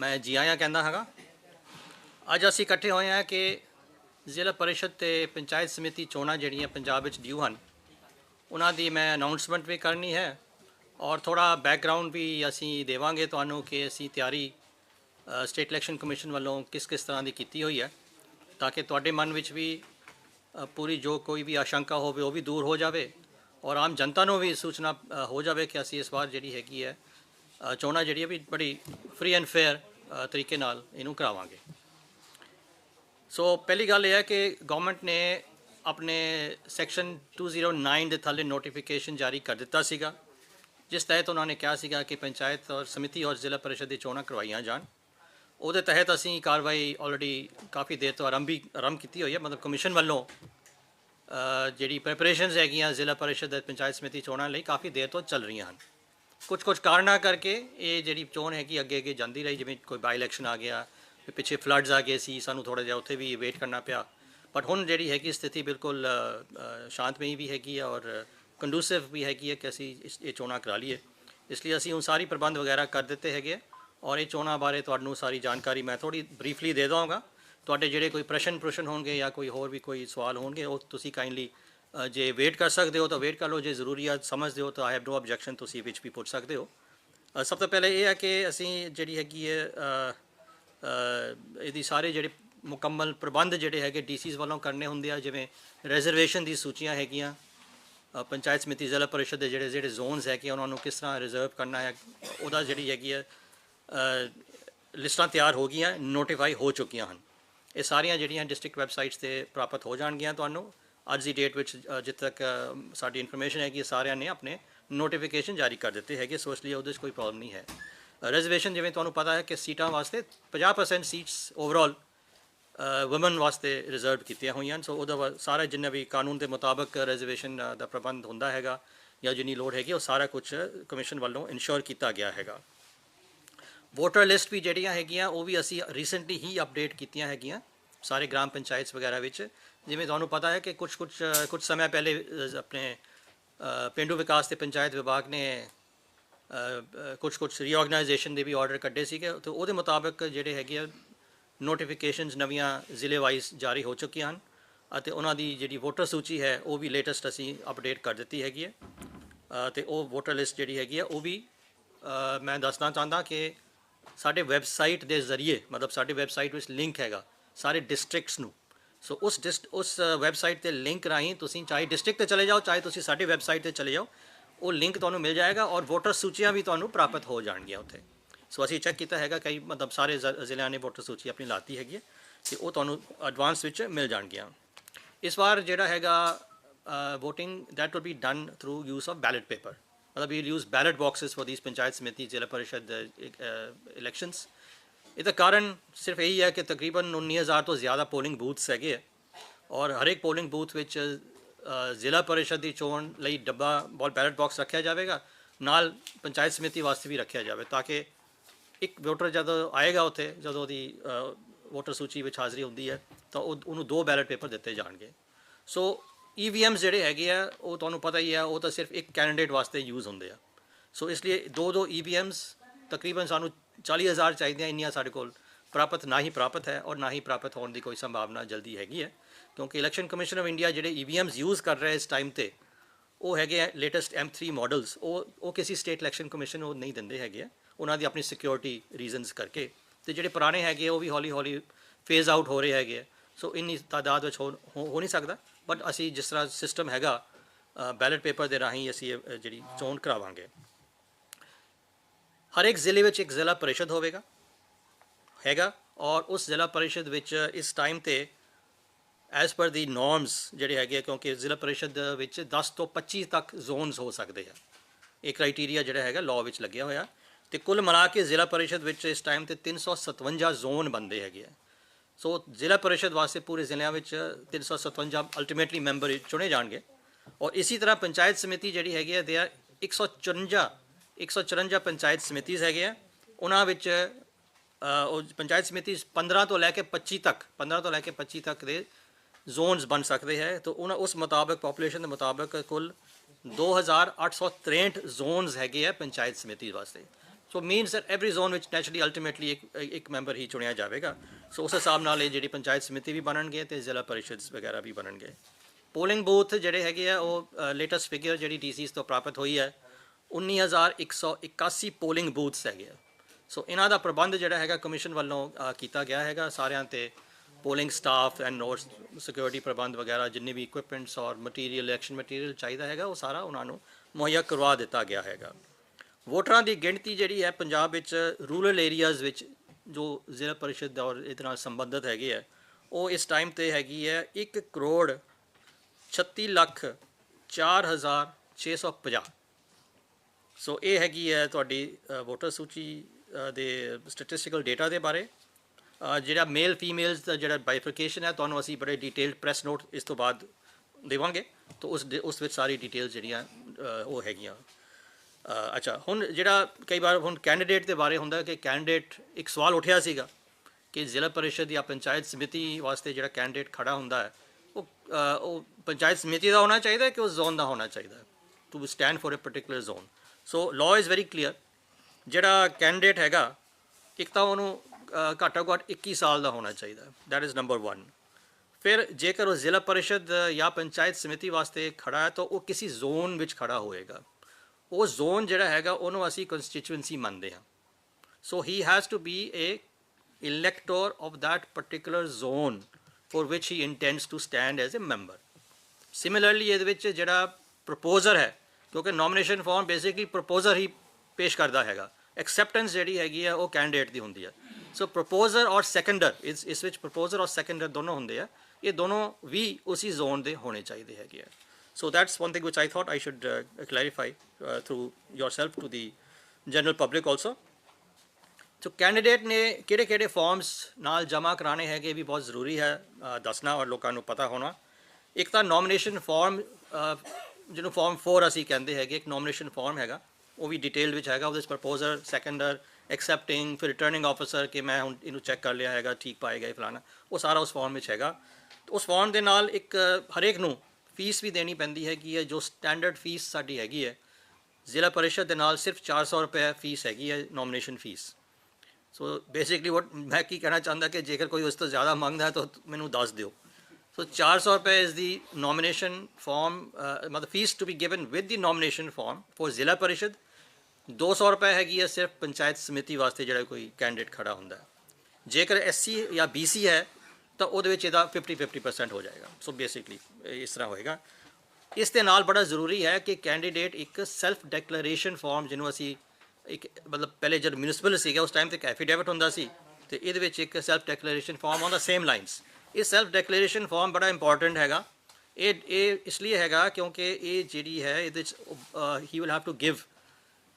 ਮੈਂ ਜੀ ਆਇਆਂ ਕਹਿੰਦਾ ਹੈਗਾ। ਅੱਜ ਅਸੀਂ ਇਕੱਠੇ ਹੋਏ ਹਾਂ ਕਿ ਜ਼ਿਲ੍ਹਾ ਪਰਿਸ਼ਦ ਤੇ ਪੰਚਾਇਤ ਸਮਿਤੀ ਚੋਣਾਂ ਜਿਹੜੀਆਂ ਪੰਜਾਬ ਵਿੱਚ ਡਿਊ ਹਨ, ਉਹਨਾਂ ਦੀ ਮੈਂ ਅਨਾਉਂਸਮੈਂਟ ਵੀ ਕਰਨੀ ਹੈ ਔਰ ਥੋੜਾ ਬੈਕਗ੍ਰਾਉਂਡ ਵੀ ਅਸੀਂ ਦੇਵਾਂਗੇ ਤੁਹਾਨੂੰ ਕਿ ਅਸੀਂ ਤਿਆਰੀ ਸਟੇਟ ਇਲੈਕਸ਼ਨ ਕਮਿਸ਼ਨ ਵੱਲੋਂ ਕਿਸ ਕਿਸ ਤਰ੍ਹਾਂ ਦੀ ਕੀਤੀ ਹੋਈ ਹੈ ਤਾਂ ਕਿ ਤੁਹਾਡੇ ਮਨ ਵਿੱਚ ਵੀ ਪੂਰੀ ਜੋ ਕੋਈ ਵੀ ਆਸ਼ੰਕਾ ਹੋਵੇ ਉਹ ਵੀ ਦੂਰ ਹੋ ਜਾਵੇ ਔਰ ਆਮ ਜਨਤਾ ਨੂੰ ਵੀ ਸੂਚਨਾ ਹੋ ਜਾਵੇ ਕਿ ਅਸੀਂ ਇਸ ਵਾਰ ਜਿਹੜੀ ਹੈਗੀ ਹੈ ਚੋਣਾਂ ਜਿਹੜੀ ਹੈ ਵੀ ਬੜੀ ਫ੍ਰੀ ਐਂਡ ਫੇਅਰ ਤਰੀਕੇ ਨਾਲ ਇਹਨੂੰ ਕਰਾਵਾਂਗੇ। ਸੋ ਪਹਿਲੀ ਗੱਲ ਇਹ ਹੈ ਕਿ ਗਵਰਨਮੈਂਟ ਨੇ ਆਪਣੇ ਸੈਕਸ਼ਨ 209 ਦੇ ਥੱਲੇ ਨੋਟੀਫਿਕੇਸ਼ਨ ਜਾਰੀ ਕਰ ਦਿੱਤਾ ਸੀਗਾ, ਜਿਸ ਤਹਿਤ ਉਹਨਾਂ ਨੇ ਕਿਹਾ ਸੀਗਾ ਕਿ ਪੰਚਾਇਤ ਔਰ ਸਮਿਤੀ ਔਰ ਜ਼ਿਲ੍ਹਾ ਪਰਿਸ਼ਦ ਦੀ ਚੋਣਾਂ ਕਰਵਾਈਆਂ ਜਾਣ। ਉਹਦੇ ਤਹਿਤ ਅਸੀਂ ਕਾਰਵਾਈ ਆਲਰੇਡੀ ਕਾਫੀ ਦੇਰ ਤੋਂ ਆਰੰਭੀ, ਆਰੰਭ ਕੀਤੀ ਹੋਈ ਹੈ। ਮਤਲਬ ਕਮਿਸ਼ਨ ਵੱਲੋਂ ਜਿਹੜੀ ਪ੍ਰੈਪਰੇਸ਼ਨਸ ਹੈਗੀਆਂ ਜ਼ਿਲ੍ਹਾ ਪਰਿਸ਼ਦ ਅਤੇ ਪੰਚਾਇਤ ਸਮਿਤੀ ਚੋਣਾਂ ਲਈ ਕਾਫੀ ਦੇਰ ਤੋਂ ਚੱਲ ਰਹੀਆਂ ਹਨ। ਕੁਝ ਕੁਝ ਕਾਰਨਾਂ ਕਰਕੇ ਇਹ ਜਿਹੜੀ ਚੋਣ ਹੈਗੀ ਅੱਗੇ ਅੱਗੇ ਜਾਂਦੀ ਰਹੀ, ਜਿਵੇਂ ਕੋਈ ਬਾਈ ਇਲੈਕਸ਼ਨ ਆ ਗਿਆ ਫਿਰ ਪਿੱਛੇ ਫਲੱਡਸ ਆ ਗਏ ਸੀ, ਸਾਨੂੰ ਥੋੜਾ ਜਿਹਾ ਉੱਥੇ ਵੀ ਵੇਟ ਕਰਨਾ ਪਿਆ। ਬਟ ਹੁਣ ਜਿਹੜੀ ਹੈਗੀ ਸਥਿਤੀ ਬਿਲਕੁਲ ਸ਼ਾਂਤਮਈ ਵੀ ਹੈਗੀ ਹੈ ਔਰ ਕੰਡੂਸਿਵ ਵੀ ਹੈਗੀ ਹੈ ਕਿ ਅਸੀਂ ਇਸ- ਇਹ ਚੋਣਾਂ ਕਰਾ ਲਈਏ। ਇਸ ਲਈ ਅਸੀਂ ਹੁਣ ਸਾਰੀ ਪ੍ਰਬੰਧ ਵਗੈਰਾ ਕਰ ਦਿੱਤੇ ਹੈਗੇ ਆ ਔਰ ਇਹ ਚੋਣਾਂ ਬਾਰੇ ਤੁਹਾਨੂੰ ਸਾਰੀ ਜਾਣਕਾਰੀ ਮੈਂ ਥੋੜੀ ਬਰੀਫਲੀ ਦੇ ਦਵਾਂਗਾ। ਤੁਹਾਡੇ ਜਿਹੜੇ ਕੋਈ ਪ੍ਰਸ਼ਨ ਪ੍ਰਸ਼ਨ ਹੋਣਗੇ ਜਾਂ ਕੋਈ ਹੋਰ ਵੀ ਕੋਈ ਸਵਾਲ ਹੋਣਗੇ, ਉਹ ਤੁਸੀਂ ਕਾਈਂਡਲੀ ਜੇ ਵੇਟ ਕਰ ਸਕਦੇ ਹੋ ਤਾਂ ਵੇਟ ਕਰ ਲਓ, ਜੇ ਜ਼ਰੂਰੀ ਆ ਸਮਝਦੇ ਹੋ ਤਾਂ ਆਈ ਹੈਵ ਨੋ ਆਬਜੈਕਸ਼ਨ ਤੁਸੀਂ ਵਿੱਚ ਵੀ ਪੁੱਛ ਸਕਦੇ ਹੋ। ਸਭ ਤੋਂ ਪਹਿਲੇ ਇਹ ਹੈ ਕਿ ਅਸੀਂ ਜਿਹੜੀ ਹੈਗੀ ਹੈ ਇਹਦੀ ਸਾਰੇ ਜਿਹੜੇ ਮੁਕੰਮਲ ਪ੍ਰਬੰਧ ਜਿਹੜੇ ਹੈਗੇ ਡੀਸੀਜ਼ ਵੱਲੋਂ ਕਰਨੇ ਹੁੰਦੇ ਆ, ਜਿਵੇਂ ਰਿਜ਼ਰਵੇਸ਼ਨ ਦੀ ਸੂਚੀਆਂ ਹੈਗੀਆਂ ਪੰਚਾਇਤ ਸਮਿਤੀ, ਜ਼ਿਲ੍ਹਾ ਪਰਿਸ਼ਦ ਦੇ ਜਿਹੜੇ ਜਿਹੜੇ ਜ਼ੋਨਸ ਹੈਗੇ ਉਹਨਾਂ ਨੂੰ ਕਿਸ ਤਰ੍ਹਾਂ ਰਿਜ਼ਰਵ ਕਰਨਾ ਹੈ, ਉਹਦਾ ਜਿਹੜੀ ਹੈਗੀ ਹੈ ਲਿਸਟਾਂ ਤਿਆਰ ਹੋ ਗਈਆਂ ਨੋਟੀਫਾਈ ਹੋ ਚੁੱਕੀਆਂ ਹਨ। ਇਹ ਸਾਰੀਆਂ ਜਿਹੜੀਆਂ ਡਿਸਟ੍ਰਿਕਟ ਵੈਬਸਾਈਟਸ ਤੇ ਪ੍ਰਾਪਤ ਹੋ ਜਾਣਗੀਆਂ ਤੁਹਾਨੂੰ। ਅੱਜ ਦੀ ਡੇਟ ਵਿੱਚ ਜਿੱਥੇ ਤੱਕ ਸਾਡੀ ਇਨਫੋਰਮੇਸ਼ਨ ਹੈਗੀ, ਸਾਰਿਆਂ ਨੇ ਆਪਣੇ ਨੋਟੀਫਿਕੇਸ਼ਨ ਜਾਰੀ ਕਰ ਦਿੱਤੇ ਹੈਗੇ, ਸੋ ਇਸ ਲਈ ਉਹਦੇ 'ਚ ਕੋਈ ਪ੍ਰੋਬਲਮ ਨਹੀਂ ਹੈ। ਰਿਜ਼ਰਵੇਸ਼ਨ ਜਿਵੇਂ ਤੁਹਾਨੂੰ ਪਤਾ ਹੈ ਕਿ ਸੀਟਾਂ ਵਾਸਤੇ 50% ਸੀਟਸ ਓਵਰਆਲ ਔਮਨ ਵਾਸਤੇ ਰਿਜ਼ਰਵ ਕੀਤੀਆਂ ਹੋਈਆਂ ਹਨ। ਸੋ ਉਹਦਾ ਵਾ- ਸਾਰਾ ਜਿੰਨਾ ਵੀ ਕਾਨੂੰਨ ਦੇ ਮੁਤਾਬਕ ਰਿਜ਼ਰਵੇਸ਼ਨ ਦਾ ਪ੍ਰਬੰਧ ਹੁੰਦਾ ਹੈਗਾ ਜਾਂ ਜਿੰਨੀ ਲੋੜ ਹੈਗੀ, ਉਹ ਸਾਰਾ ਕੁਝ ਕਮਿਸ਼ਨ ਵੱਲੋਂ ਇਨਸ਼ੋਰ ਕੀਤਾ ਗਿਆ ਹੈਗਾ। ਵੋਟਰ ਲਿਸਟ ਵੀ ਜਿਹੜੀਆਂ ਹੈਗੀਆਂ, ਉਹ ਵੀ ਅਸੀਂ ਰੀਸੈਂਟਲੀ ਹੀ ਅਪਡੇਟ ਕੀਤੀਆਂ ਹੈਗੀਆਂ। ਸਾਰੇ ਗ੍ਰਾਮ ਪੰਚਾਇਤਸ ਵਗੈਰਾ ਵਿੱਚ। ਜਿਵੇਂ ਤੁਹਾਨੂੰ ਪਤਾ ਹੈ ਕਿ ਕੁਝ ਕੁਝ ਕੁਝ ਸਮੇਂ ਪਹਿਲੇ ਆਪਣੇ ਅ, ਪਿੰਡੂ ਵਿਕਾਸ ਤੇ ਪੰਚਾਇਤ ਵਿਭਾਗ ਨੇ ਕੁਝ ਕੁਝ ਰੀਆਰਗੇਨਾਈਜੇਸ਼ਨ ਦੇ ਵੀ ਆਰਡਰ ਕੱਢੇ ਸੀਗੇ। ਤੇ ਉਹਦੇ ਮੁਤਾਬਕ ਜਿਹੜੇ ਹੈਗੇ ਆ ਨੋਟੀਫਿਕੇਸ਼ਨਸ ਨਵੀਆਂ ਜ਼ਿਲ੍ਹੇ ਵਾਈਜ਼ ਜਾਰੀ ਹੋ ਚੁੱਕੀਆਂ ਹਨ ਅਤੇ ਉਹਨਾਂ ਦੀ ਜਿਹੜੀ ਵੋਟਰ ਸੂਚੀ ਹੈ ਉਹ ਵੀ ਲੇਟੈਸਟ ਅਸੀਂ ਅਪਡੇਟ ਕਰ ਦਿੱਤੀ ਹੈਗੀ ਹੈ। ਅ, ਤੇ ਉਹ ਵੋਟਰ ਲਿਸਟ ਜਿਹੜੀ ਹੈਗੀ ਹੈ ਉਹ ਵੀ ਮੈਂ ਦੱਸਣਾ ਚਾਹੁੰਦਾ ਕਿ ਸਾਡੇ ਵੈਬਸਾਈਟ ਦੇ ਜ਼ਰੀਏ ਮਤਲਬ ਸਾਡੇ ਵੈਬਸਾਈਟ ਵਿੱਚ ਲਿੰਕ ਹੈਗਾ ਸਾਰੇ ਡਿਸਟ੍ਰਿਕਟਸ ਨੂੰ। ਸੋ ਉਸ ਡਿਸਟ ਉਸ uh, ਵੈਬਸਾਈਟ ਤੇ ਲਿੰਕ ਰਾਹੀਂ ਤੁਸੀਂ ਚਾਹੇ ਡਿਸਟ੍ਰਿਕਟ ਤੇ ਚਲੇ ਜਾਓ, ਚਾਹੇ ਤੁਸੀਂ ਸਾਡੇ ਵੈਬਸਾਈਟ ਤੇ ਚਲੇ ਜਾਓ, ਉਹ ਲਿੰਕ ਤੁਹਾਨੂੰ ਮਿਲ ਜਾਏਗਾ ਔਰ ਵੋਟਰ ਸੂਚੀਆਂ ਵੀ ਤੁਹਾਨੂੰ ਪ੍ਰਾਪਤ ਹੋ ਜਾਣਗੀਆਂ ਉੱਥੇ। ਸੋ ਅਸੀਂ ਚੈੱਕ ਕੀਤਾ ਹੈਗਾ, ਕਈ ਮਤਲਬ ਸਾਰੇ ਜ਼- ਜ਼ਿਲ੍ਹਿਆਂ ਨੇ ਵੋਟਰ ਸੂਚੀ ਆਪਣੀ ਲਾਤੀ ਹੈਗੀ ਹੈ, ਤੇ ਉਹ ਤੁਹਾਨੂੰ ਐਡਵਾਂਸ ਵਿੱਚ ਮਿਲ ਜਾਣਗੀਆਂ। ਇਸ ਵਾਰ ਜਿਹੜਾ ਹੈਗਾ voting that will be done through use of ballot paper ਮਤਲਬ, we'll use ballot boxes for these panchayat samiti, zila parishad elections ਇਹਦਾ ਕਾਰਨ ਸਿਰਫ ਇਹੀ ਹੈ ਕਿ ਤਕਰੀਬਨ 19000 ਤੋਂ ਜ਼ਿਆਦਾ ਪੋਲਿੰਗ ਬੂਥਸ ਹੈਗੇ ਆ। ਔਰ ਹਰੇਕ ਪੋਲਿੰਗ ਬੂਥ ਵਿੱਚ ਜ਼ਿਲ੍ਹਾ ਪਰਿਸ਼ਦ ਦੀ ਚੋਣ ਲਈ ਡੱਬਾ ਬੋਲ ਬੈਲਟ ਬਾਕਸ ਰੱਖਿਆ ਜਾਵੇਗਾ। ਨਾਲ ਪੰਚਾਇਤ ਸਮਿਤੀ ਵਾਸਤੇ ਵੀ ਰੱਖਿਆ ਜਾਵੇ ਤਾਂ ਕਿ ਇੱਕ ਵੋਟਰ ਜਦੋਂ ਆਏਗਾ ਉੱਥੇ, ਜਦੋਂ ਉਹਦੀ ਵੋਟਰ ਸੂਚੀ ਵਿੱਚ ਹਾਜ਼ਰੀ ਹੁੰਦੀ ਹੈ, ਤਾਂ ਉਹਨੂੰ ਦੋ ਬੈਲਟ ਪੇਪਰ ਦਿੱਤੇ ਜਾਣਗੇ। ਸੋ ਈਵੀਐਮ ਜਿਹੜੇ ਹੈਗੇ ਆ, ਉਹ ਤੁਹਾਨੂੰ ਪਤਾ ਹੀ ਆ, ਉਹ ਤਾਂ ਸਿਰਫ ਇੱਕ ਕੈਂਡੀਡੇਟ ਵਾਸਤੇ ਯੂਜ਼ ਹੁੰਦੇ ਆ। ਸੋ ਇਸ ਲਈ ਦੋ ਦੋ ਈਵੀਐਮਸ ਤਕਰੀਬਨ ਸਾਨੂੰ 40000 ਚਾਹੀਦੀਆਂ ਇੰਨੀਆਂ ਸਾਡੇ ਕੋਲ ਪ੍ਰਾਪਤ ਨਾ ਹੀ ਪ੍ਰਾਪਤ ਹੈ ਔਰ ਨਾ ਹੀ ਪ੍ਰਾਪਤ ਹੋਣ ਦੀ ਕੋਈ ਸੰਭਾਵਨਾ ਜਲਦੀ ਹੈਗੀ ਹੈ ਕਿਉਂਕਿ ਇਲੈਕਸ਼ਨ ਕਮਿਸ਼ਨ ਆਫ ਇੰਡੀਆ ਜਿਹੜੇ ਈਵੀਐਮਸ ਯੂਜ਼ ਕਰ ਰਹੇ ਇਸ ਟਾਈਮ ਤੇ ਉਹ ਹੈਗੇ ਆ ਲੇਟੈਸਟ M3 ਮਾਡਲਸ ਉਹ ਉਹ ਕਿਸੇ ਸਟੇਟ ਇਲੈਕਸ਼ਨ ਕਮਿਸ਼ਨ ਉਹ ਨਹੀਂ ਦਿੰਦੇ ਹੈਗੇ ਆ ਉਹਨਾਂ ਦੀ ਆਪਣੀ ਸਿਕਿਉਰਿਟੀ ਰੀਜ਼ਨਸ ਕਰਕੇ ਤੇ ਜਿਹੜੇ ਪੁਰਾਣੇ ਹੈਗੇ ਆ, ਉਹ ਵੀ ਹੌਲੀ ਹੌਲੀ ਫੇਜ਼ ਆਊਟ ਹੋ ਰਹੇ ਹੈਗੇ ਆ ਸੋ ਇੰਨੀ ਤਾਦਾਦ ਵਿੱਚ ਹੋ ਹੋ ਨਹੀਂ ਸਕਦਾ ਬਟ ਅਸੀਂ ਜਿਸ ਤਰ੍ਹਾਂ ਸਿਸਟਮ ਹੈਗਾ ਬੈਲਟ ਪੇਪਰ ਦੇ ਰਾਹੀਂ ਅਸੀਂ ਇਹ, ਜਿਹੜੀ ਚੋਣ ਕਰਾਵਾਂਗੇ। ਹਰ ਇੱਕ ਜ਼ਿਲ੍ਹੇ ਵਿੱਚ ਇੱਕ ਜ਼ਿਲ੍ਹਾ ਪਰਿਸ਼ਦ ਹੋਵੇਗਾ ਹੈਗਾ? ਔਰ ਉਸ ਜ਼ਿਲ੍ਹਾ ਪਰਿਸ਼ਦ ਵਿੱਚ ਇਸ ਟਾਈਮ ਤੇ ਐਸ ਪਰ ਦੀ ਨੋਰਮਸ ਜਿਹੜੇ ਹੈਗੇ ਆ, ਕਿਉਂਕਿ ਜ਼ਿਲ੍ਹਾ ਪਰਿਸ਼ਦ ਵਿੱਚ 10 ਤੋਂ 25 ਤੱਕ ਜ਼ੋਨਸ ਹੋ ਸਕਦੇ ਆ। ਇਹ ਕ੍ਰਾਈਟੇਰੀਆ ਜਿਹੜਾ ਹੈਗਾ ਲਾਅ ਵਿੱਚ ਲੱਗਿਆ ਹੋਇਆ। ਤੇ ਕੁੱਲ ਮਿਲਾ ਕੇ ਜ਼ਿਲ੍ਹਾ ਪਰਿਸ਼ਦ ਵਿੱਚ ਇਸ ਟਾਈਮ ਤੇ 357 ਜ਼ੋਨ ਬੰਦੇ ਹੈਗੇ ਆ। ਸੋ ਜ਼ਿਲ੍ਹਾ ਪਰਿਸ਼ਦ ਵਾਸਤੇ ਪੂਰੇ ਜ਼ਿਲ੍ਹਿਆਂ ਵਿੱਚ 357 ਅਲਟੀਮੇਟਲੀ ਮੈਂਬਰ ਚੁਣੇ ਜਾਣਗੇ। ਔਰ ਇਸੇ ਤਰ੍ਹਾਂ ਪੰਚਾਇਤ ਸਮਿਤੀ ਜਿਹੜੀ ਹੈਗੀ ਹੈ ਦੇ ਆ 154 154 ਪੰਚਾਇਤ ਸਮਿਤੀਜ਼ ਹੈਗੇ ਆ। ਉਹਨਾਂ ਵਿੱਚ ਉਹ ਪੰਚਾਇਤ ਸਮਿਤੀ 15 ਤੋਂ ਲੈ ਕੇ 25 ਤੱਕ 15 ਤੋਂ ਲੈ ਕੇ 25 ਤੱਕ ਦੇ ਜ਼ੋਨਸ ਬਣ ਸਕਦੇ ਹੈ। ਤਾਂ ਉਹਨਾਂ, ਉਸ ਮੁਤਾਬਕ, ਪੋਪੂਲੇਸ਼ਨ ਦੇ ਮੁਤਾਬਕ ਕੁੱਲ 2863 ਜ਼ੋਨਸ ਹੈਗੇ ਆ ਪੰਚਾਇਤ ਸਮਿਤੀ ਵਾਸਤੇ। So means that every zone ਵਿੱਚ ਨੈਚੁਰਲੀ ਅਲਟੀਮੇਟਲੀ ਇੱਕ ਇੱਕ ਮੈਂਬਰ ਹੀ ਚੁਣਿਆ ਜਾਵੇਗਾ। ਸੋ ਉਸ ਹਿਸਾਬ ਨਾਲ ਇਹ ਜਿਹੜੀ ਪੰਚਾਇਤ ਸਮਿਤੀ ਵੀ ਬਣਨਗੇ ਤੇ ਜ਼ਿਲ੍ਹਾ ਪਰਿਸ਼ਦ ਵਗੈਰਾ ਵੀ ਬਣਨਗੇ। ਪੋਲਿੰਗ ਬੂਥ ਜਿਹੜੇ ਹੈਗੇ ਆ, ਉਹ ਲੇਟੈਸਟ ਫਿਗਰ ਜਿਹੜੀ ਡੀਸੀਸ ਤੋਂ ਪ੍ਰਾਪਤ ਹੋਈ ਹੈ 19181 ਪੋਲਿੰਗ ਬੂਥਸ ਹੈਗੇ ਆ। ਸੋ ਇਹਨਾਂ ਦਾ ਪ੍ਰਬੰਧ ਜਿਹੜਾ ਹੈਗਾ ਕਮਿਸ਼ਨ ਵੱਲੋਂ ਅ, ਕੀਤਾ ਗਿਆ ਹੈਗਾ। ਸਾਰਿਆਂ ਤੇ polling staff and notes security ਪ੍ਰਬੰਧ ਵਗੈਰਾ ਜਿੰਨੇ ਵੀ ਇਕਵਿਪਮੈਂਟਸ ਔਰ ਮਟੀਰੀਅਲ ਇਲੈਕਸ਼ਨ ਮਟੀਰੀਅਲ ਚਾਹੀਦਾ ਹੈਗਾ ਉਹ ਸਾਰਾ ਉਹਨਾਂ ਨੂੰ ਮੁਹੱਈਆ ਕਰਵਾ ਦਿੱਤਾ ਗਿਆ ਹੈਗਾ। ਵੋਟਰਾਂ ਦੀ ਗਿਣਤੀ ਜਿਹੜੀ ਹੈ ਪੰਜਾਬ ਵਿੱਚ ਰੂਰਲ ਏਰੀਆਜ਼ ਵਿੱਚ ਜੋ ਜ਼ਿਲ੍ਹਾ ਪਰਿਸ਼ਦ ਔਰ ਇਹਦੇ ਨਾਲ ਸੰਬੰਧਿਤ ਹੈਗੇ ਹੈ ਉਹ ਇਸ ਟਾਈਮ ਤੇ ਹੈਗੀ ਹੈ 1 ਕਰੋੜ 36 ਲੱਖ 4650 ਸੋ ਇਹ ਹੈਗੀ ਹੈ ਤੁਹਾਡੀ ਵੋਟਰ ਸੂਚੀ ਦੇ ਸਟੈਟਿਸਟੀਕਲ ਡੇਟਾ ਦੇ ਬਾਰੇ। ਜਿਹੜਾ ਮੇਲ ਫੀਮੇਲਸ ਦਾ ਜਿਹੜਾ ਬਾਈਫਰਕੇਸ਼ਨ ਹੈ, ਤੁਹਾਨੂੰ ਅਸੀਂ ਬੜੇ ਡਿਟੇਲਡ ਪ੍ਰੈਸ ਨੋਟ ਇਸ ਤੋਂ ਬਾਅਦ ਦੇਵਾਂਗੇ। ਤਾਂ ਉਸ ਦੇ- ਉਸ ਵਿੱਚ ਸਾਰੀ ਡਿਟੇਲਸ ਜਿਹੜੀਆਂ ਉਹ ਹੈਗੀਆਂ। ਅੱਛਾ, ਹੁਣ ਜਿਹੜਾ ਕਈ ਵਾਰ ਹੁਣ ਕੈਂਡੀਡੇਟ ਦੇ ਬਾਰੇ ਹੁੰਦਾ ਕਿ ਕੈਂਡੀਡੇਟ ਇੱਕ ਸਵਾਲ ਉੱਠਿਆ ਸੀਗਾ ਕਿ ਜ਼ਿਲ੍ਹਾ ਪਰਿਸ਼ਦ ਜਾਂ ਪੰਚਾਇਤ ਸਮਿਤੀ ਵਾਸਤੇ ਜਿਹੜਾ ਕੈਂਡੀਡੇਟ ਖੜਾ ਹੁੰਦਾ ਹੈ, ਉਹ ਉਹ ਪੰਚਾਇਤ ਸਮਿਤੀ ਦਾ ਹੋਣਾ ਚਾਹੀਦਾ ਕਿ ਉਸ ਜ਼ੋਨ ਦਾ ਹੋਣਾ ਚਾਹੀਦਾ ਹੈ? To stand for a particular zone so law is very clear ਜਿਹੜਾ ਕੈਂਡੀਡੇਟ ਹੈਗਾ, ਇੱਕ ਤਾਂ ਉਹਨੂੰ ਘੱਟੋ ਘੱਟ 21 ਸਾਲ ਦਾ ਹੋਣਾ ਚਾਹੀਦਾ। ਦੈਟ ਇਜ਼ ਨੰਬਰ 1 ਫਿਰ ਜੇਕਰ ਉਹ ਜ਼ਿਲ੍ਹਾ ਪਰਿਸ਼ਦ ਜਾਂ ਪੰਚਾਇਤ ਸਮਿਤੀ ਵਾਸਤੇ ਖੜਾ ਹੈ, ਤਾਂ ਉਹ ਕਿਸੇ ਜ਼ੋਨ ਵਿੱਚ ਖੜਾ ਹੋਏਗਾ। ਉਹ ਜ਼ੋਨ ਜਿਹੜਾ ਹੈਗਾ, ਉਹਨੂੰ ਅਸੀਂ ਕੰਸਟੀਚੁਐਂਸੀ ਮੰਨਦੇ ਹਾਂ। So he has to be a elector of that particular zone for which he intends to stand as a member. Similarly ਇਹਦੇ ਵਿੱਚ ਜਿਹੜਾ ਪ੍ਰਪੋਜ਼ਰ ਹੈ ਕਿਉਂਕਿ ਨੋਮੀਨੇਸ਼ਨ ਫਾਰਮ ਬੇਸਿਕਲੀ ਪ੍ਰਪੋਜ਼ਰ ਹੀ ਪੇਸ਼ ਕਰਦਾ ਹੈਗਾ। ਐਕਸੈਪਟੈਂਸ ਜਿਹੜੀ ਹੈਗੀ ਹੈ ਉਹ ਕੈਂਡੀਡੇਟ ਦੀ ਹੁੰਦੀ ਹੈ ਸੋ ਪ੍ਰਪੋਜ਼ਰ ਔਰ ਸੈਕੰਡਰ ਇਸ ਇਸ ਵਿੱਚ ਪ੍ਰਪੋਜ਼ਰ ਔਰ ਸੈਕੰਡਰ ਦੋਨੋਂ ਹੁੰਦੇ ਆ। ਇਹ ਦੋਨੋਂ ਵੀ ਉਸੇ ਜ਼ੋਨ ਦੇ ਹੋਣੇ ਚਾਹੀਦੇ ਹੈਗੇ ਆ। So that's one thing which I thought I should clarify through yourself to the general public also so candidate ਨੇ ਕਿਹੜੇ ਕਿਹੜੇ ਫਾਰਮਸ ਨਾਲ ਜਮ੍ਹਾਂ ਕਰਾਣੇ ਹੈਗੇ ਵੀ ਬਹੁਤ ਜ਼ਰੂਰੀ ਹੈ ਦੱਸਣਾ ਔਰ ਲੋਕਾਂ ਨੂੰ ਪਤਾ ਹੋਣਾ। ਇੱਕ ਤਾਂ ਨੋਮੀਨੇਸ਼ਨ ਫਾਰਮ ਜਿਹਨੂੰ ਫਾਰਮ 4 ਅਸੀਂ ਕਹਿੰਦੇ ਹੈਗੇ, ਇੱਕ ਨੋਮੀਨੇਸ਼ਨ ਫਾਰਮ ਹੈਗਾ, ਉਹ ਵੀ ਡਿਟੇਲ ਵਿੱਚ ਹੈਗਾ, ਉਹਦੇ ਵਿੱਚ ਪ੍ਰਪੋਜ਼ਰ ਸੈਕੰਡਰ ਐਕਸੈਪਟਿੰਗ ਫਿਰ ਰਿਟਰਨਿੰਗ ਆਫੀਸਰ ਕਿ ਮੈਂ ਹੁਣ ਇਹਨੂੰ ਚੈੱਕ ਕਰ ਲਿਆ ਹੈਗਾ, ਠੀਕ ਪਾਏਗਾ ਇਹ ਫਲਾਣਾ, ਉਹ ਸਾਰਾ ਉਸ ਫਾਰਮ ਵਿੱਚ ਹੈਗਾ। ਤੇ ਉਸ ਫਾਰਮ ਦੇ ਨਾਲ ਇੱਕ ਹਰੇਕ ਨੂੰ ਫੀਸ ਵੀ ਦੇਣੀ ਪੈਂਦੀ ਹੈਗੀ ਹੈ, ਜੋ ਸਟੈਂਡਰਡ ਫੀਸ ਸਾਡੀ ਹੈਗੀ ਹੈ, ਜ਼ਿਲ੍ਹਾ ਪਰਿਸ਼ਦ ਦੇ ਨਾਲ ਸਿਰਫ 400 ਰੁਪਏ ਫੀਸ ਹੈਗੀ ਹੈ nomination fee so basically what ਮੈਂ ਕੀ ਕਹਿਣਾ ਚਾਹੁੰਦਾ ਕਿ ਜੇਕਰ ਕੋਈ ਉਸ ਤੋਂ ਜ਼ਿਆਦਾ ਮੰਗਦਾ ਹੈ ਤਾਂ ਮੈਨੂੰ ਦੱਸ ਦਿਓ। ਸੋ 400 ਰੁਪਏ ਇਜ਼ ਦੀ ਨੋਮੀਨੇਸ਼ਨ ਫਾਰਮ ਮਤਲਬ fee to be given with the nomination form for zila parishad 200 ਰੁਪਏ ਹੈਗੀ ਹੈ ਸਿਰਫ ਪੰਚਾਇਤ ਸਮਿਤੀ ਵਾਸਤੇ ਜਿਹੜਾ ਕੋਈ ਕੈਂਡੀਡੇਟ ਖੜਾ ਹੁੰਦਾ ਹੈ ਜੇਕਰ ਐਸਸੀ ਜਾਂ ਬੀਸੀ ਹੈ ਤਾਂ ਉਹਦੇ ਵਿੱਚ ਇਹਦਾ 50 50% ਹੋ ਜਾਏਗਾ ਸੋ ਬੇਸਿਕਲੀ ਇਸ ਤਰ੍ਹਾਂ ਹੋਏਗਾ ਇਸ ਦੇ ਨਾਲ ਬੜਾ ਜ਼ਰੂਰੀ ਹੈ ਕਿ ਕੈਂਡੀਡੇਟ ਇੱਕ ਸੈਲਫ ਡੈਕਲੇਰੇਸ਼ਨ ਫਾਰਮ ਜਿਹਨੂੰ ਅਸੀਂ ਇੱਕ ਮਤਲਬ ਪਹਿਲੇ ਜਦ ਮਿਊਨਿਸਪਲ ਸੀਗਾ ਉਸ ਟਾਈਮ ਤੇ ਇੱਕ ਐਫੀਡੇਵਿਟ ਹੁੰਦਾ ਸੀ ਤੇ ਇਹਦੇ ਵਿੱਚ ਇੱਕ self declaration form on the same lines ਇਹ ਸੈਲਫ ਡੈਕਲੇਰੇਸ਼ਨ ਫਾਰਮ ਬੜਾ ਇੰਪੋਰਟੈਂਟ ਹੈਗਾ। ਇਹ ਇਹ ਇਸ ਲਈ ਹੈਗਾ ਕਿਉਂਕਿ ਇਹ ਜਿਹੜੀ ਹੈ, ਇਹਦੇ 'ਚ he will have to give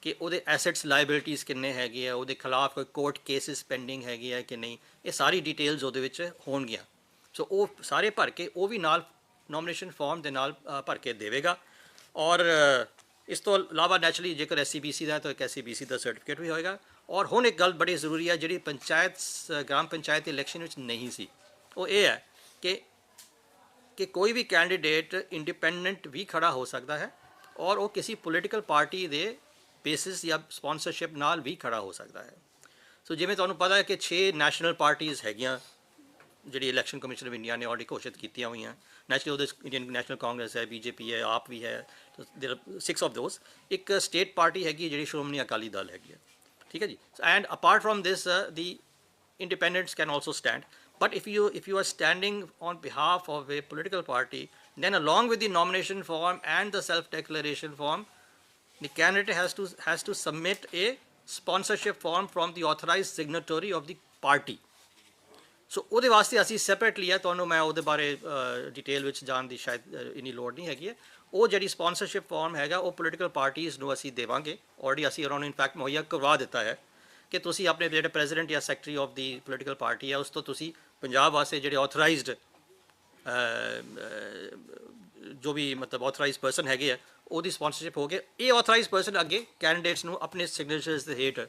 ਕਿ ਉਹਦੇ ਐਸੈਟਸ ਲਾਇਬਿਲਿਟੀਜ਼ ਕਿੰਨੇ ਹੈਗੇ ਆ, ਉਹਦੇ ਖਿਲਾਫ ਕੋਈ ਕੋਰਟ ਕੇਸਿਸ ਪੈਂਡਿੰਗ ਹੈਗੇ ਆ ਕਿ ਨਹੀਂ, ਇਹ ਸਾਰੀ ਡਿਟੇਲਸ ਉਹਦੇ ਵਿੱਚ ਹੋਣਗੀਆਂ। ਸੋ ਉਹ ਸਾਰੇ ਭਰ ਕੇ, ਉਹ ਵੀ ਨਾਲ ਨੋਮੀਨੇਸ਼ਨ ਫਾਰਮ ਦੇ ਨਾਲ ਭਰ ਕੇ ਦੇਵੇਗਾ। ਔਰ ਇਸ ਤੋਂ ਇਲਾਵਾ ਨੈਚੁਰਲੀ ਜੇਕਰ ਐਸਸੀਬੀਸੀ ਦਾ ਤਾਂ ਇੱਕ ਐਸਸੀਬੀਸੀ ਦਾ ਸਰਟੀਫਿਕੇਟ ਵੀ ਹੋਏਗਾ। ਔਰ ਹੁਣ ਇੱਕ ਗੱਲ ਬੜੀ ਜ਼ਰੂਰੀ ਹੈ ਜਿਹੜੀ ਪੰਚਾਇਤ ਸ- ਗ੍ਰਾਮ ਪੰਚਾਇਤ ਇਲੈਕਸ਼ਨ ਵਿੱਚ ਨਹੀਂ ਸੀ। ਉਹ ਇਹ ਹੈ ਕਿ ਕਿ ਕੋਈ ਵੀ ਕੈਂਡੀਡੇਟ ਇੰਡੀਪੈਂਡੈਂਟ ਵੀ ਖੜਾ ਹੋ ਸਕਦਾ ਹੈ ਔਰ ਉਹ ਕਿਸੇ ਪੋਲੀਟੀਕਲ ਪਾਰਟੀ ਦੇ ਬੇਸਿਸ ਜਾਂ ਸਪਾਂਸਰਸ਼ਿਪ ਨਾਲ ਵੀ ਖੜਾ ਹੋ ਸਕਦਾ ਹੈ। ਸੋ ਜਿਵੇਂ ਤੁਹਾਨੂੰ ਪਤਾ ਹੈ ਕਿ 6 ਨੈਸ਼ਨਲ ਪਾਰਟੀਆਂ ਹੈਗੀਆਂ, ਜਿਹੜੀ ਇਲੈਕਸ਼ਨ ਕਮਿਸ਼ਨ ਆਫ ਇੰਡੀਆ ਨੇ ਆਲਰੇਡੀ ਘੋਸ਼ਿਤ ਕੀਤੀਆਂ ਹੋਈਆਂ। ਨੈਸ਼ਨਲ ਉਹਦੇ ਇੰਡੀਅਨ ਨੈਸ਼ਨਲ ਕਾਂਗਰਸ ਹੈ ਬੀਜੇਪੀ ਹੈ, ਆਪ ਵੀ ਹੈ ਦੇਰ 6 ਆਫ ਦੋਸ ਇੱਕ ਸਟੇਟ ਪਾਰਟੀ ਹੈਗੀ ਜਿਹੜੀ ਸ਼੍ਰੋਮਣੀ ਅਕਾਲੀ ਦਲ ਹੈਗੀ ਹੈ। ਠੀਕ ਹੈ ਜੀ? And apart from this the independents can also stand but if you if you are standing on behalf of a political party then along with the nomination form and the self declaration form the candidate has to has to submit a sponsorship form from the authorized signatory of the party so ਉਹਦੇ ਵਾਸਤੇ ਅਸੀਂ separately ਹੈ ਤੁਹਾਨੂੰ ਮੈਂ ਉਹਦੇ ਬਾਰੇ detail ਵਿੱਚ ਜਾਣ ਦੀ ਸ਼ਾਇਦ ਅ, ਇੰਨੀ ਲੋੜ ਨਹੀਂ ਹੈਗੀ ਹੈ ਉਹ ਜਿਹੜੀ ਸਪਾਂਸਰਸ਼ਿਪ ਫਾਰਮ ਹੈਗਾ ਉਹ ਪੋਲੀਟੀਕਲ ਪਾਰਟੀਆਂ ਨੂੰ ਅਸੀਂ ਦੇਵਾਂਗੇ ਆਲਰੇਡੀ ਅਸੀਂ ਉਹਨਾਂ ਨੂੰ ਇਨਫੈਕਟ ਮੁਹੱਈਆ ਕਰਵਾ ਦਿੱਤਾ ਹੈ ਕਿ ਤੁਸੀਂ ਆਪਣੇ ਜਿਹੜੇ ਪ੍ਰੈਜ਼ੀਡੈਂਟ ਜਾਂ secretary of the political party ਹੈ, ਉਸ ਤੋਂ ਤੁਸੀਂ ਪੰਜਾਬ ਵਾਸਤੇ ਜਿਹੜੇ ਆਥੋਰਾਈਜ਼ਡ ਜੋ ਵੀ ਮਤਲਬ ਆਥੋਰਾਈਜ਼ਡ ਪਰਸਨ ਹੈਗੇ ਆ, ਉਹਦੀ ਸਪਾਂਸਰਸ਼ਿਪ ਹੋ ਗਏ ਇਹ ਆਥੋਰਾਈਜ਼ਡ ਪਰਸਨ ਅੱਗੇ ਕੈਂਡੀਡੇਟਸ ਨੂੰ ਆਪਣੇ ਸਿਗਨੇਚਰਸ ਦੇ ਹੇਠ,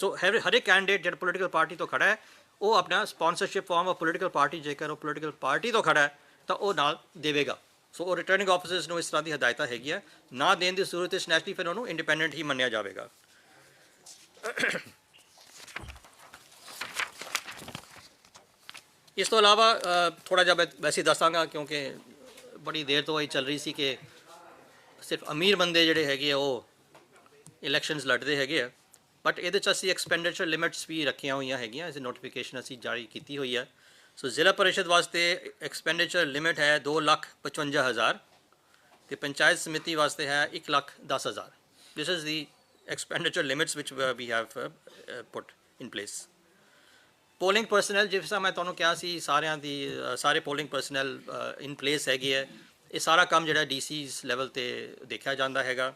ਸੋ ਹਰ ਹਰ ਇੱਕ ਕੈਂਡੀਡੇਟ ਜਿਹੜਾ ਪੋਲੀਟੀਕਲ ਪਾਰਟੀ ਤੋਂ ਖੜਾ ਹੈ, ਉਹ ਆਪਣਾ sponsorship form of political party ਜੇਕਰ ਉਹ ਪੋਲੀਟੀਕਲ ਪਾਰਟੀ ਤੋਂ ਖੜਾ ਹੈ, ਤਾਂ ਉਹ ਨਾਲ ਦੇਵੇਗਾ। ਸੋ ਉਹ ਰਿਟਰਨਿੰਗ ਆਫੀਸਰਸ ਨੂੰ ਇਸ ਤਰ੍ਹਾਂ ਦੀ ਹਦਾਇਤਾਂ ਹੈਗੀਆਂ। ਨਾ ਦੇਣ ਦੀ ਸੂਰਤ ਵਿੱਚ ਨੈਸ਼ਨਲੀ ਫਿਰ ਉਹਨੂੰ ਇੰਡੀਪੈਂਡੈਂਟ ਹੀ ਮੰਨਿਆ ਜਾਵੇਗਾ। ਇਸ ਤੋਂ ਇਲਾਵਾ ਥੋੜਾ ਜਿਹਾ ਮੈਂ ਵੈਸੇ ਦੱਸਾਂਗਾ ਕਿਉਂਕਿ ਬੜੀ ਦੇਰ ਤੋਂ ਇਹ ਚੱਲ ਰਹੀ ਸੀ ਕਿ ਸਿਰਫ ਅਮੀਰ ਬੰਦੇ ਜਿਹੜੇ ਹੈਗੇ ਆ ਉਹ ਇਲੈਕਸ਼ਨਸ ਲੜਦੇ ਹੈਗੇ ਆ। ਬਟ ਇਹਦੇ ਚ ਅਸੀਂ ਐਕਸਪੈਂਡੀਚਰ ਲਿਮਿਟਸ ਵੀ ਰੱਖੀਆਂ ਹੋਈਆਂ ਹੈਗੀਆਂ ਇਸ ਨੋਟੀਫਿਕੇਸ਼ਨ ਅਸੀਂ ਜਾਰੀ ਕੀਤੀ ਹੋਈ ਹੈ ਸੋ ਜ਼ਿਲ੍ਹਾ ਪਰਿਸ਼ਦ ਵਾਸਤੇ ਐਕਸਪੈਂਡੀਚਰ ਲਿਮਿਟ ਹੈ 255000 ਤੇ ਪੰਚਾਇਤ ਸਮਿਤੀ ਵਾਸਤੇ ਹੈ 110000 this is the expenditure limits which we we have uh, uh, put in polling personnel ਜਿਸ ਤਰ੍ਹਾਂ ਮੈਂ ਤੁਹਾਨੂੰ ਕਿਹਾ ਸੀ ਸਾਰਿਆਂ ਦੀ ਸਾਰੇ ਪੋਲਿੰਗ ਪਰਸਨਲ ਇਨ ਪਲੇਸ ਹੈਗੇ ਹੈ ਇਹ ਸਾਰਾ ਕੰਮ ਜਿਹੜਾ ਡੀਸੀਸ ਲੈਵਲ ਤੇ ਦੇਖਿਆ ਜਾਂਦਾ ਹੈਗਾ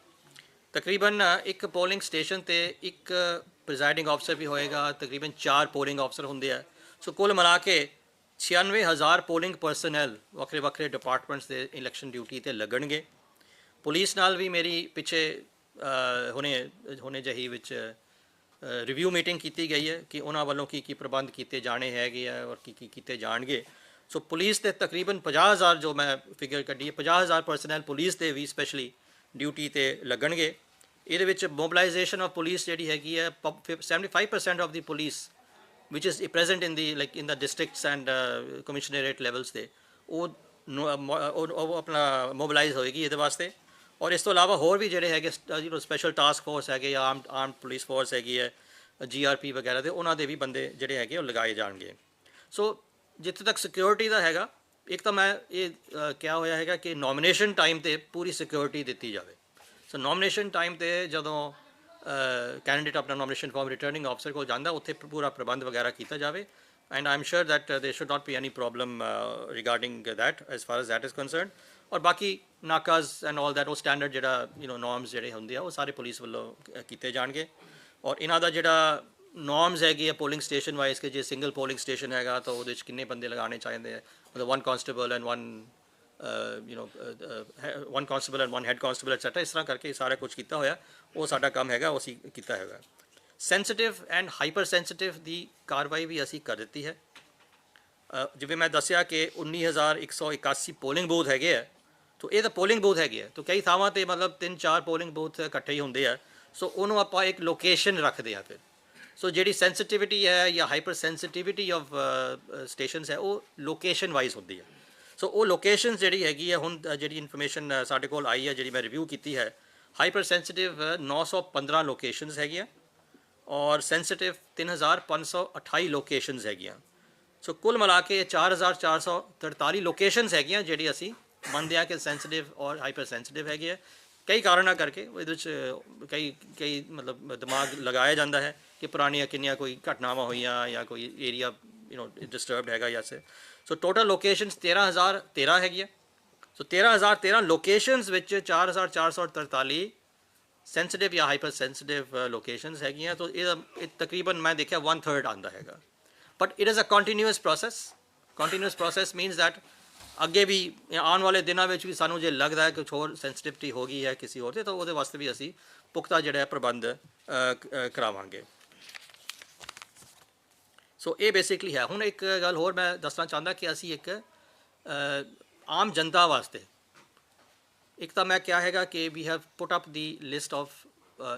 ਤਕਰੀਬਨ ਇੱਕ ਪੋਲਿੰਗ ਸਟੇਸ਼ਨ ਤੇ ਇੱਕ ਪ੍ਰੈਜ਼ਾਈਡਿੰਗ ਅਫਸਰ ਵੀ ਹੋਏਗਾ ਤਕਰੀਬਨ 4 ਪੋਲਿੰਗ ਅਫਸਰ ਹੁੰਦੇ ਆ ਸੋ ਕੁੱਲ ਮਿਲਾ ਕੇ 96000 ਪੋਲਿੰਗ ਪਰਸਨਲ ਵੱਖਰੇ ਵੱਖਰੇ ਡਿਪਾਰਟਮੈਂਟਸ ਦੇ ਇਲੈਕਸ਼ਨ ਡਿਊਟੀ ਤੇ ਲੱਗਣਗੇ ਪੁਲਿਸ ਨਾਲ ਵੀ ਮੇਰੀ ਪਿੱਛੇ ਹੁਣੇ ਹੁਣੇ ਜਹੀ ਵਿੱਚ ਰਿਵਿਊ ਮੀਟਿੰਗ ਕੀਤੀ ਗਈ ਹੈ ਕਿ ਉਹਨਾਂ ਵੱਲੋਂ ਕੀ ਕੀ ਪ੍ਰਬੰਧ ਕੀਤੇ ਜਾਣੇ ਹੈਗੇ ਆ ਔਰ ਕੀ ਕੀ ਕੀਤੇ ਜਾਣਗੇ। ਸੋ ਪੁਲਿਸ 'ਤੇ ਤਕਰੀਬਨ 50000 ਜੋ ਮੈਂ ਫਿਗਰ ਕੱਢੀ ਹੈ 50000 ਪਰਸਨਲ ਪੁਲਿਸ ਦੇ ਵੀ ਸਪੈਸ਼ਲੀ ਡਿਊਟੀ ਤੇ ਲੱਗਣਗੇ। ਇਹਦੇ ਵਿੱਚ ਮੋਬਿਲਾਈਜੇਸ਼ਨ ਆਫ ਪੁਲਿਸ ਜਿਹੜੀ ਹੈਗੀ ਹੈ ਪਬ- 75% of the police which is present in the like in the districts and uh, commissionerate levels ਤੇ ਉਹ ਉਹ ਉਹ ਆਪਣਾ ਮੋਬਿਲਾਈਜ਼ ਹੋਏਗੀ ਇਹਦੇ ਵਾਸਤੇ। ਔਰ ਇਸ ਤੋਂ ਇਲਾਵਾ ਹੋਰ ਵੀ ਜਿਹੜੇ ਹੈਗੇ you know special task force ਹੈਗੇ ਜਾਂ ਆਰਮ ਆਰਮ ਪੁਲਿਸ ਫੋਰਸ ਹੈਗੀ ਹੈ ਜੀਆਰਪੀ ਵਗੈਰਾ ਦੇ ਉਹਨਾਂ ਦੇ ਵੀ ਬੰਦੇ ਜਿਹੜੇ ਹੈਗੇ ਉਹ ਲਗਾਏ ਜਾਣਗੇ ਸੋ ਜਿੱਥੇ ਤੱਕ ਸਿਕਿਉਰਿਟੀ ਦਾ ਹੈਗਾ ਇੱਕ ਤਾਂ ਮੈਂ ਇਹ ਅ, ਕਿਹਾ ਹੋਇਆ ਹੈਗਾ ਕਿ ਨੋਮੀਨੇਸ਼ਨ ਟਾਈਮ ਤੇ ਪੂਰੀ ਸਿਕਿਉਰਿਟੀ ਦਿੱਤੀ ਜਾਵੇ ਸੋ ਨੋਮੀਨੇਸ਼ਨ ਟਾਈਮ ਤੇ ਜਦੋਂ ਕੈਂਡੀਡੇਟ ਆਪਣਾ ਨੋਮੀਨੇਸ਼ਨ ਫਾਰਮ ਰਿਟਰਨਿੰਗ ਅਫਸਰ ਕੋਲ ਜਾਂਦਾ ਉੱਥੇ ਪ- ਪੂਰਾ ਪ੍ਰਬੰਧ ਵਗੈਰਾ ਕੀਤਾ ਜਾਵੇ and I am sure that there should not be any problem regarding that as far as that is concerned ਔਰ ਬਾਕੀ ਨਾਕਾਜ਼ ਐਂਡ ਆਲ ਦੈਟ ਉਹ ਸਟੈਂਡਰਡ ਜਿਹੜਾ ਯੂ نو ਨੋਰਮਸ ਜਿਹੜੇ ਹੁੰਦੇ ਆ ਉਹ ਸਾਰੇ ਪੁਲਿਸ ਵੱਲੋਂ ਅ, ਕੀਤੇ ਜਾਣਗੇ ਔਰ ਇਹਨਾਂ ਦਾ ਜਿਹੜਾ ਨੋਰਮਸ ਹੈਗੀ ਆ ਪੋਲਿੰਗ ਸਟੇਸ਼ਨ ਵਾਈਜ਼ ਕਿ ਜੇ ਸਿੰਗਲ ਪੋਲਿੰਗ ਸਟੇਸ਼ਨ ਹੈਗਾ ਤਾਂ ਉਹਦੇ ਵਿੱਚ ਕਿੰਨੇ ਬੰਦੇ ਲਗਾਉਣੇ ਚਾਹੀਦੇ ਆ ਮਤਲਬ one constable and one you know one constable and one head constable etcetera ਇਸ ਤਰ੍ਹਾਂ ਕਰਕੇ ਸਾਰਾ ਕੁਝ ਕੀਤਾ ਹੋਇਆ ਉਹ ਸਾਡਾ ਕੰਮ ਹੈਗਾ ਉਹ ਅਸੀਂ ਕੀਤਾ ਹੈਗਾ ਸੈਂਸਿਟਿਵ ਐਂਡ ਹਾਈਪਰ ਸੈਂਸਿਟਿਵ ਦੀ ਕਾਰਵਾਈ ਵੀ ਅਸੀਂ ਕਰ ਦਿੱਤੀ ਹੈ ਅ, ਜਿਵੇਂ ਮੈਂ ਦੱਸਿਆ ਕਿ 19181 ਪੋਲਿੰਗ ਬੂਥ ਹੈਗੇ ਆ ਤੋ ਇਹ ਤਾਂ ਪੋਲਿੰਗ ਬੂਥ ਹੈਗੇ ਆ। ਤੋ ਕਈ ਥਾਵਾਂ ਤੇ ਮਤਲਬ ਤਿੰਨ ਚਾਰ ਪੋਲਿੰਗ ਬੂਥ ਇਕੱਠੇ ਹੀ ਹੁੰਦੇ ਆ। ਸੋ ਉਹਨੂੰ ਆਪਾਂ ਇੱਕ ਲੋਕੇਸ਼ਨ ਰੱਖਦੇ ਆ ਫਿਰ। ਸੋ ਜਿਹੜੀ ਸੈਂਸਿਟਿਵਿਟੀ ਹੈ ਜਾਂ ਹਾਈਪਰ ਸੈਂਸਿਟਿਵਿਟੀ ਆਫ ਸਟੇਸ਼ਨਸ ਹੈ, ਉਹ ਲੋਕੇਸ਼ਨ ਵਾਈਜ਼ ਹੁੰਦੀ ਹੈ ਸੋ ਉਹ ਲੋਕੇਸ਼ਨ ਜਿਹੜੀ ਹੈਗੀ ਹੈ ਹੁਣ ਜਿਹੜੀ ਇਨਫੋਰਮੇਸ਼ਨ ਸਾਡੇ ਕੋਲ ਆਈ ਹੈ ਜਿਹੜੀ ਮੈਂ ਰਿਵਿਊ ਕੀਤੀ ਹੈ ਹਾਈਪਰ ਸੈਂਸਿਟਿਵ 915 ਲੋਕੇਸ਼ਨਸ ਹੈਗੀਆਂ ਔਰ ਸੈਂਸਿਟਿਵ 3528 ਲੋਕੇਸ਼ਨਸ ਹੈਗੀਆਂ। ਸੋ ਕੁੱਲ ਮਿਲਾ ਕੇ 4443 ਲੋਕੇਸ਼ਨਸ ਹੈਗੀਆਂ, ਜਿਹੜੀ ਅਸੀਂ ਮੰਨਦੇ ਆ ਕਿ ਸੈਂਸਿਟਿਵ ਔਰ ਹਾਈਪਰ ਸੈਂਸਿਟਿਵ ਹੈਗੀ ਹੈ ਕਈ ਕਾਰਨਾਂ ਕਰਕੇ ਇਹਦੇ ਵਿੱਚ ਅ, ਕਈ ਕਈ ਮਤਲਬ ਦਿਮਾਗ ਲਗਾਇਆ ਜਾਂਦਾ ਹੈ ਕਿ ਪੁਰਾਣੀਆਂ ਕਿੰਨੀਆਂ ਕੋਈ ਘਟਨਾਵਾਂ ਹੋਈਆਂ ਜਾਂ ਕੋਈ ਏਰੀਆ ਯੂ نو ਡਿਸਟਰਬਡ ਹੈਗਾ ਜਾਂ ਸੇ ਸੋ ਟੋਟਲ ਲੋਕੇਸ਼ਨਸ 13013 ਹੈਗੀਆਂ ਸੋ 13013 ਲੋਕੇਸ਼ਨਸ ਵਿੱਚ 4443 ਸੈਂਸਿਟਿਵ ਜਾਂ ਹਾਈਪਰ ਸੈਂਸਿਟਿਵ ਲੋਕੇਸ਼ਨਸ ਹੈਗੀਆਂ ਤਾਂ ਇਹ ਇਹ ਤਕਰੀਬਨ ਮੈਂ ਦੇਖਿਆ 1/3 ਆਂਦਾ ਹੈਗਾ but it is a continuous process continuous process means that ਅੱਗੇ ਵੀ ਆਉਣ ਵਾਲੇ ਦਿਨਾਂ ਵਿੱਚ ਵੀ ਸਾਨੂੰ ਜੇ ਲੱਗਦਾ ਹੈ ਕਿ ਹੋਰ ਸੈਂਸਿਟਿਵਿਟੀ ਹੋ ਗਈ ਹੈ ਕਿਸੇ ਹੋਰ ਤੇ ਤਾਂ ਉਹਦੇ ਵਾਸਤੇ ਵੀ ਅਸੀਂ ਪੁਖਤਾ ਜਿਹੜਾ ਹੈ ਪ੍ਰਬੰਧ ਕਰਾਵਾਂਗੇ। ਸੋ ਇਹ ਬੇਸਿਕਲੀ ਹੈ। ਹੁਣ ਇੱਕ ਗੱਲ ਹੋਰ ਮੈਂ ਦੱਸਣਾ ਚਾਹੁੰਦਾ ਕਿ ਅਸੀਂ ਇੱਕ ਆਮ ਜਨਤਾ ਵਾਸਤੇ ਇੱਕ ਤਾਂ ਮੈਂ ਕਿਹਾ ਹੈਗਾ ਕਿ we have put up the list of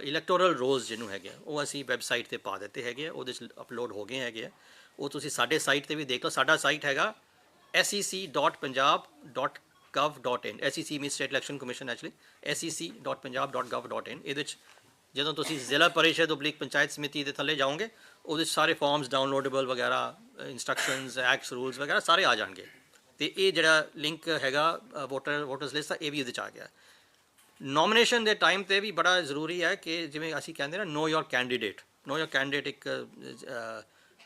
electoral rolls ਜਿਹਨੂੰ ਹੈਗੇ ਉਹ ਅਸੀਂ ਵੈਬਸਾਈਟ ਤੇ ਪਾ ਦਿੱਤੇ ਹੈਗੇ ਆ, ਉਹਦੇ ਚ ਅਪਲੋਡ ਹੋ ਗਏ ਹੈਗੇ ਆ। ਉਹ ਤੁਸੀਂ ਸਾਡੇ ਸਾਈਟ ਤੇ ਵੀ ਦੇਖ ਲਓ। ਸਾਡਾ ਸਾਈਟ ਹੈਗਾ sec.punjab.gov.in sec means state election commission, actually. Sec.punjab.gov.in ਇਹਦੇ ਚ ਜਦੋਂ ਤੁਸੀਂ ਜ਼ਿਲ੍ਹਾ ਪਰਿਸ਼ਦ ਉਬਲਿਕ ਪੰਚਾਇਤ ਸਮਿਤੀ ਦੇ ਥੱਲੇ ਜਾਓਗੇ, ਉਹਦੇ 'ਚ ਸਾਰੇ ਫਾਰਮਸ ਡਾਊਨਲੋਡੇਬਲ ਵਗੈਰਾ ਇਨਸਟਰਕਸ਼ਨਸ ਐਕਟਸ ਰੂਲਸ ਵਗੈਰਾ ਸਾਰੇ ਆ ਜਾਣਗੇ। ਤੇ ਇਹ ਜਿਹੜਾ ਲਿੰਕ ਹੈਗਾ ਵੋਟਰ ਵੋਟਰਸ ਲਿਸਟ ਦਾ, ਇਹ ਵੀ ਉਹਦੇ 'ਚ ਆ ਗਿਆ। ਨੋਮੀਨੇਸ਼ਨ ਦੇ ਟਾਈਮ ਤੇ ਵੀ ਬੜਾ ਜ਼ਰੂਰੀ ਹੈ ਕਿ ਜਿਵੇਂ ਅਸੀਂ ਕਹਿੰਦੇ ਨਾ ਨੋ ਯੋਰ ਕੈਂਡੀਡੇਟ ਨੋ ਯੋਰ ਕੈਂਡੀਡੇਟ ਇੱਕ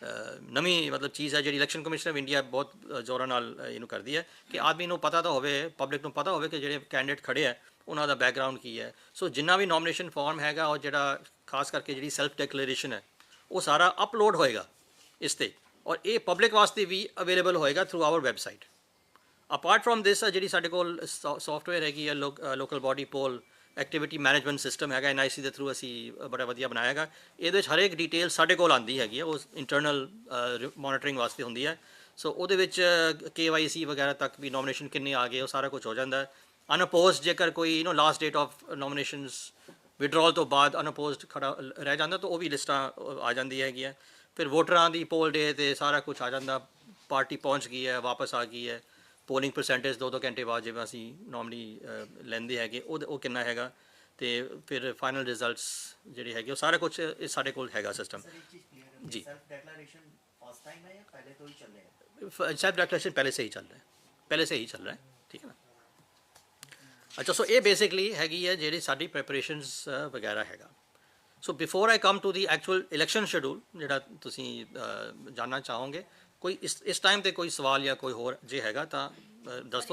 ਨਵੀਂ ਮਤਲਬ ਚੀਜ਼ ਹੈ ਜਿਹੜੀ ਇਲੈਕਸ਼ਨ ਕਮਿਸ਼ਨ ਆਫ ਇੰਡੀਆ ਬਹੁਤ ਜ਼ੋਰਾਂ ਨਾਲ ਇਹਨੂੰ ਕਰਦੀ ਹੈ ਕਿ ਆਦਮੀ ਨੂੰ ਪਤਾ ਤਾਂ ਹੋਵੇ, ਪਬਲਿਕ ਨੂੰ ਪਤਾ ਹੋਵੇ ਕਿ ਜਿਹੜੇ ਕੈਂਡੀਡੇਟ ਖੜੇ ਆ ਉਹਨਾਂ ਦਾ ਬੈਕਗ੍ਰਾਉਂਡ ਕੀ ਹੈ। ਸੋ ਜਿੰਨਾ ਵੀ ਨੋਮੀਨੇਸ਼ਨ ਫਾਰਮ ਹੈਗਾ ਉਹ ਜਿਹੜਾ ਖਾਸ ਕਰਕੇ ਜਿਹੜੀ ਸੈਲਫ ਡਿਕਲੇਰੇਸ਼ਨ ਹੈ, ਉਹ ਸਾਰਾ ਅਪਲੋਡ ਹੋਏਗਾ ਇਸ ਤੇ ਔਰ ਇਹ ਪਬਲਿਕ ਵਾਸਤੇ ਵੀ ਅਵੇਲੇਬਲ ਹੋਏਗਾ through our website apart from this ਜਿਹੜੀ ਸਾਡੇ ਕੋਲ ਸੌਫਟਵੇਅਰ ਹੈਗੀ ਹੈ local body poll activity management system ਹੈਗਾ ਐਨਆਈਸੀ ਦੇ ਥਰੂ ਅਸੀਂ ਬੜਾ ਵਧੀਆ ਬਣਾਇਆ ਹੈਗਾ। ਇਹਦੇ ਵਿੱਚ ਹਰੇਕ ਡਿਟੇਲ ਸਾਡੇ ਕੋਲ ਆਂਦੀ ਹੈਗੀ ਹੈ, ਉਹ ਇੰਟਰਨਲ ਮੋਨੀਟਰਿੰਗ ਵਾਸਤੇ ਹੁੰਦੀ ਹੈ। ਸੋ ਉਹਦੇ ਵਿੱਚ ਕੇਵਾਈਸੀ ਵਗੈਰਾ ਤੱਕ ਵੀ ਨੋਮੀਨੇਸ਼ਨ ਕਿੰਨੇ ਆ ਗਏ, ਉਹ ਸਾਰਾ ਕੁਝ ਹੋ ਜਾਂਦਾ ਹੈ। ਜੇਕਰ ਕੋਈ you know last date of nominations withdrawal ਤੋਂ ਬਾਅਦ ਅਨਅਪੋਜ਼ਡ ਖੜਾ ਰਹਿ ਜਾਂਦਾ, ਤਾਂ ਉਹ ਵੀ ਲਿਸਟਾਂ ਆ ਜਾਂਦੀ ਹੈਗੀਆਂ। ਫਿਰ ਵੋਟਰਾਂ ਦੀ ਪੋਲ ਡੇ ਤੇ ਸਾਰਾ ਕੁਝ ਆ ਜਾਂਦਾ ਪਾਰਟੀ ਪਹੁੰਚ ਗਈ ਹੈ, ਵਾਪਸ ਆ ਗਈ ਹੈ। ਪੋਲਿੰਗ ਪਰਸੈਂਟੇਜ 2-2 ਘੰਟੇ ਬਾਅਦ ਜਿਵੇਂ ਅਸੀਂ ਨਾਰਮਲੀ ਲੈਂਦੇ ਹੈਗੇ ਉਹ ਉਹ ਕਿੰਨਾ ਹੈਗਾ ਤੇ ਫਿਰ ਫਾਈਨਲ ਰਿਜ਼ਲਟਸ ਜਿਹੜੇ ਹੈਗੇ ਉਹ ਸਾਰਾ ਕੁਝ ਸਾਡੇ ਕੋਲ ਹੈਗਾ ਸਿਸਟਮ ਜੀ। ਸੈਲਫ ਡੈਕਲੇਰੇਸ਼ਨ ਪਹਿਲੇ ਤੋਂ ਹੀ ਚੱਲ ਰਿਹਾ ਹੈ? ਪਹਿਲੇ ਸੇ ਹੀ ਚੱਲ ਰਿਹਾ ਹੈ। ਠੀਕ ਹੈ ਨਾ? ਅੱਛਾ ਸੋ ਇਹ ਬੇਸਿਕਲੀ ਹੈਗੀ ਹੈ ਜਿਹੜੀ ਸਾਡੀ ਪ੍ਰੈਪਰੇਸ਼ਨਸ ਵਗੈਰਾ ਹੈਗਾ। So before I come to the actual election schedule ਜਿਹੜਾ ਤੁਸੀਂ ਜਾਨਣਾ ਚਾਹੋਗੇ ਕੋਈ ਇਸ ਇਸ ਟਾਈਮ ਤੇ ਕੋਈ ਸਵਾਲ ਜਾਂ ਕੋਈ ਹੋਰ ਜੇ ਹੈਗਾ ਤਾਂ ਦੱਸ